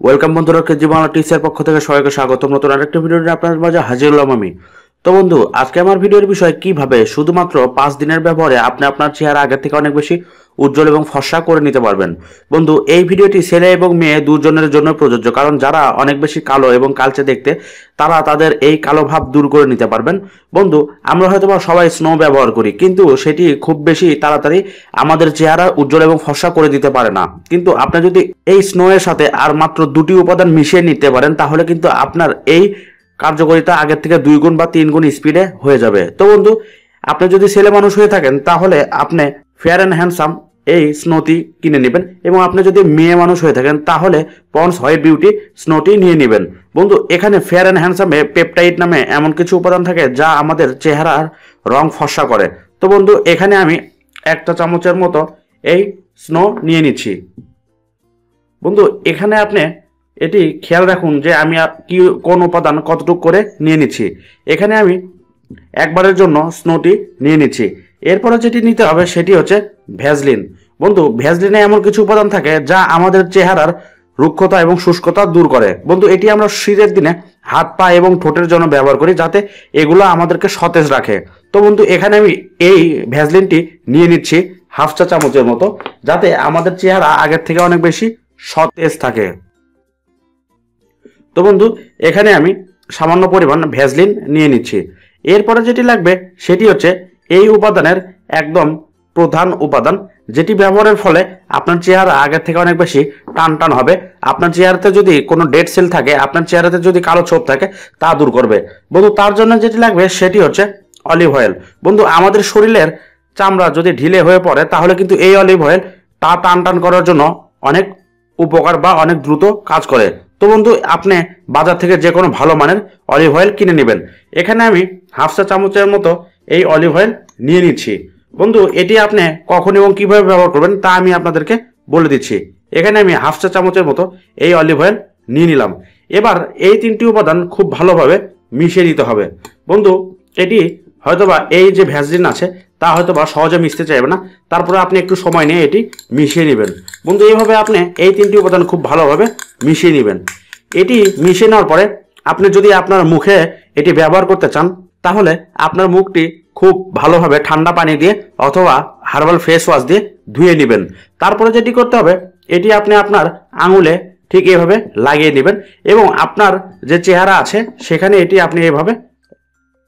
Welcome বন্ধুরা KG Bangla teacher পক্ষ থেকে সবাইকে স্বাগতম। নতুন আরেকটা ভিডিও নিয়ে আপনাদের মাঝে হাজির হলাম আমি। তো বন্ধু, আজকে আমার ভিডিওর বিষয় কীভাবে শুধুমাত্র পাঁচ দিনের ব্যবহারে আপনি আপনার চেহারা আগের থেকে অনেক বেশি উজ্জ্বল এবং ফর্সা করে নিতে পারবেন। বন্ধু, এই ভিডিওটি ছেলে এবং মেয়ে দুজনের জন্য প্রযোজ্য, কারণ যারা অনেক বেশি কালো এবং কালচে দেখতে, তারা তাদের এই কালো ভাব দূর করে নিতে পারবেন। বন্ধু, আমরা হয়তো বা সবাই স্নো ব্যবহার করি, কিন্তু সেটি খুব বেশি তাড়াতাড়ি আমাদের চেহারা উজ্জ্বল এবং ফর্সা করে দিতে পারে না। কিন্তু আপনি যদি এই স্নো এর সাথে আর মাত্র দুটি উপাদান মিশিয়ে নিতে পারেন, তাহলে কিন্তু আপনার এই কার্যকারিতা আগের থেকে দুই গুণ বা তিন গুণ স্পিডে হয়ে যাবে। তো বন্ধু, আপনি যদি ছেলে মানুষ হয়ে থাকেন, তাহলে আপনি ফেয়ার অ্যান্ড হ্যান্ডসাম এই স্নোটি কিনে নেবেন এবং আপনি যদি মেয়ে মানুষ হয়ে থাকেন, তাহলে পন্স হোয়াইট বিউটি স্নোটি নিয়ে নেবেন। বন্ধু, এখানে ফেয়ার অ্যান্ড হ্যান্ডসামে পেপটাইট নামে এমন কিছু উপাদান থাকে যা আমাদের চেহারার রং ফর্সা করে। তো বন্ধু, এখানে আমি একটা চামচের মতো এই স্নো নিয়ে নিচ্ছি। বন্ধু, এখানে আপনি এটি খেয়াল রাখুন যে আমি কি কোন উপাদান কতটুকু করে নিয়ে নিচ্ছি। এখানে আমি একবারের জন্য স্নোটি নিয়ে নিচ্ছি। এরপরে যেটি নিতে হবে সেটি হচ্ছে ভ্যাজলিন বন্ধু ভ্যাজলিনে এমন কিছু উপাদান থাকে যা আমাদের চেহারার রুক্ষতা এবং শুষ্কতা দূর করে। বন্ধু, এটি আমরা শীতের দিনে হাত, পা এবং ঠোঁটের জন্য ব্যবহার করি যাতে এগুলো আমাদেরকে সতেজ রাখে। তো বন্ধু, এখানে আমি এই ভ্যাজলিনটি নিয়ে নিচ্ছি হাফ চা চামচের মতো যাতে আমাদের চেহারা আগের থেকে অনেক বেশি সতেজ থাকে। তো বন্ধু, এখানে আমি সামান্য পরিমাণ ভ্যাজলিন নিয়ে নিচ্ছি। এরপরে যেটি লাগবে সেটি হচ্ছে এই উপাদানের একদম প্রধান উপাদান, যেটি ব্যবহারের ফলে আপনার চেহারা আগের থেকে অনেক বেশি টান টান হবে। আপনার চেহারাতে যদি কোনো ডেড সেল থাকে, আপনার চেহারাতে যদি কালো ছোপ থাকে, তা দূর করবে। বন্ধু, তার জন্য যেটি লাগবে সেটি হচ্ছে অলিভ অয়েল বন্ধু, আমাদের শরীরের চামড়া যদি ঢিলে হয়ে পড়ে, তাহলে কিন্তু এই অলিভ অয়েল তা টান টান করার জন্য অনেক উপকার বা অনেক দ্রুত কাজ করে। তো বন্ধু, আপনি বাজার থেকে যে কোনো ভালো মানের অলিভ অয়েল কিনে নেবেন। এখানে আমি হাফ চা চামচের মতো এই অলিভ অয়েল নিয়ে নিচ্ছি। বন্ধু, এটি আপনি কখন এবং কীভাবে ব্যবহার করবেন তা আমি আপনাদেরকে বলে দিচ্ছি। এখানে আমি হাফ চা চামচের মতো এই অলিভ অয়েল নিয়ে নিলাম। এবার এই তিনটি উপাদান খুব ভালোভাবে মিশিয়ে দিতে হবে। বন্ধু, এটি হয়তোবা এই যে ভ্যাসলিন আছে তা হয়তো বা সহজে মিশতে চাইবে না। তারপরে আপনি একটু সময় নিয়ে এটি মিশিয়ে নেবেন। বন্ধু, এইভাবে আপনি এই তিনটি উপাদান খুব ভালোভাবে মিশিয়ে নেবেন। এটি মিশিয়ে নেওয়ার পরে আপনি যদি আপনার মুখে এটি ব্যবহার করতে চান, তাহলে আপনার মুখটি খুব ভালোভাবে ঠান্ডা পানি দিয়ে অথবা হার্বাল ফেস ওয়াশ দিয়ে ধুয়ে নেবেন। তারপরে যেটি করতে হবে, এটি আপনি আপনার আঙুলে ঠিক এভাবে লাগিয়ে নেবেন এবং আপনার যে চেহারা আছে, সেখানে এটি আপনি এভাবে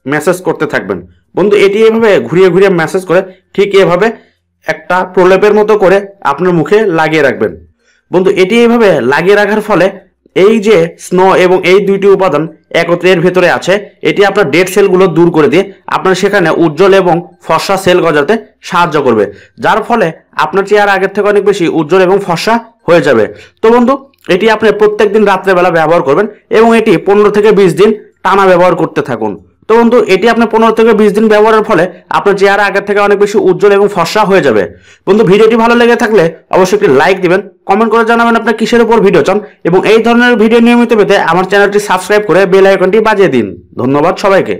মেসেজ করতে থাকবেন। বন্ধু, এটি এভাবে ঘুরিয়ে ঘুরিয়ে মেসেজ করে, ঠিক এভাবে একটা প্রলেপের মতো করে আপনার মুখে লাগিয়ে রাখবেন। বন্ধু, এটি এইভাবে লাগিয়ে রাখার ফলে এই যে স্নো এবং এই দুইটি উপাদান একত্রে এর ভেতরে আছে, এটি আপনার ডেড সেলগুলো দূর করে দিয়ে আপনার সেখানে উজ্জ্বল এবং ফর্সা সেল গজাতে সাহায্য করবে। যার ফলে আপনার চেয়ার আগের থেকে অনেক বেশি উজ্জ্বল এবং ফর্সা হয়ে যাবে। তো বন্ধু, এটি আপনি প্রত্যেকদিন রাত্রেবেলা ব্যবহার করবেন এবং এটি পনেরো থেকে বিশ দিন টানা ব্যবহার করতে থাকুন। তো বন্ধু, এটি আপনার পনেরো থেকে বিশ দিন ব্যবহারের ফলে আপনার চেহারা আগের থেকে অনেক বেশি উজ্জ্বল এবং ফর্সা হয়ে যাবে। বন্ধু, ভিডিওটি ভালো লেগে থাকলে অবশ্যই একটি লাইক দিবেন, কমেন্ট করে জানাবেন আপনার কিসের উপর ভিডিও চান এবং এই ধরনের ভিডিও নিয়মিত পেতে আমার চ্যানেলটি সাবস্ক্রাইব করে বেল আইকনটি বাজিয়ে দিন। ধন্যবাদ সবাইকে।